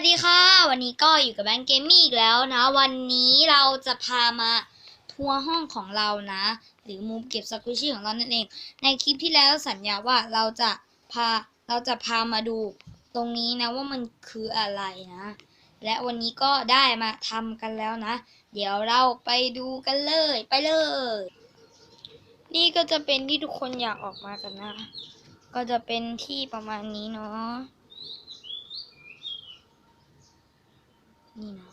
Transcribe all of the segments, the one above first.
วัสดีค่ะ วันนี้ก็อยู่กับแบงค์เกมมี่อีกแล้วนะ วันนี้เราจะพามาทัวร์ห้องของเรานะ หรือมุมเก็บสกุชี่ของเรานั่นเอง ในคลิปที่แล้วสัญญาว่าเราจะพาเราจะพามาดูตรงนี้นะว่ามันคืออะไรนะ และวันนี้ก็ได้มาทำกันแล้วนะ เดี๋ยวเราไปดูกันเลยไปเลย นี่ก็จะเป็นที่ทุกคนอยากออกมากันนะ ก็จะเป็นที่ประมาณนี้เนาะ นี่นะ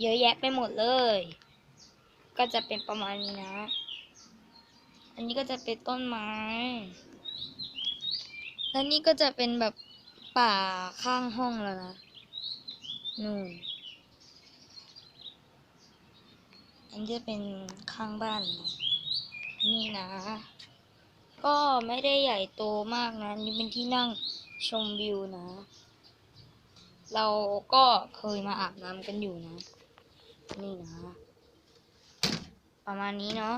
เยอะแยะไปหมดเลย ก็จะเป็นประมาณนี้นะ อันนี้ก็จะเป็นต้นไม้ แล้วนี่ก็จะเป็นแบบป่าข้างห้องแล้วนะ นู่น อันนี้จะเป็นข้างบ้านนะนี่นะ ก็ไม่ได้ใหญ่โตมากนะ นี่เป็นที่นั่ง ชมวิวนะ เราก็เคยมาอาบน้ำกันอยู่นะ นี่นะ ประมาณนี้เนาะ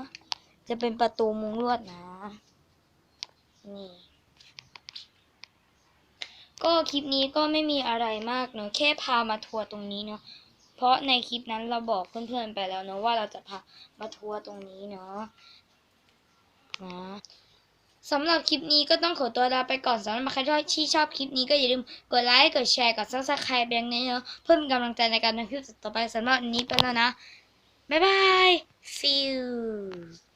จะเป็นประตูมุงลวดนะ นี่ ก็คลิปนี้ก็ไม่มีอะไรมากเนอะแค่พามาทัวร์ตรงนี้เนาะ เพราะในคลิปนั้นเราบอกเพื่อนๆไปแล้วเนอะว่าเราจะพามาทัวร์ตรงนี้เนาะนะ สำหรับคลิปนี้ก็ต้องขอตัวลาไปก่อนสำหรับใครที่ชอบคลิปนี้ก็อย่าลืมกดไลค์ กดแชร์ กดซับสไครป์แบงค์นี้เนาะเพื่อเป็นกำลังใจในการทำคลิปต่อไปสำหรับวันนี้ไปแล้วนะ บ๊ายบาย see you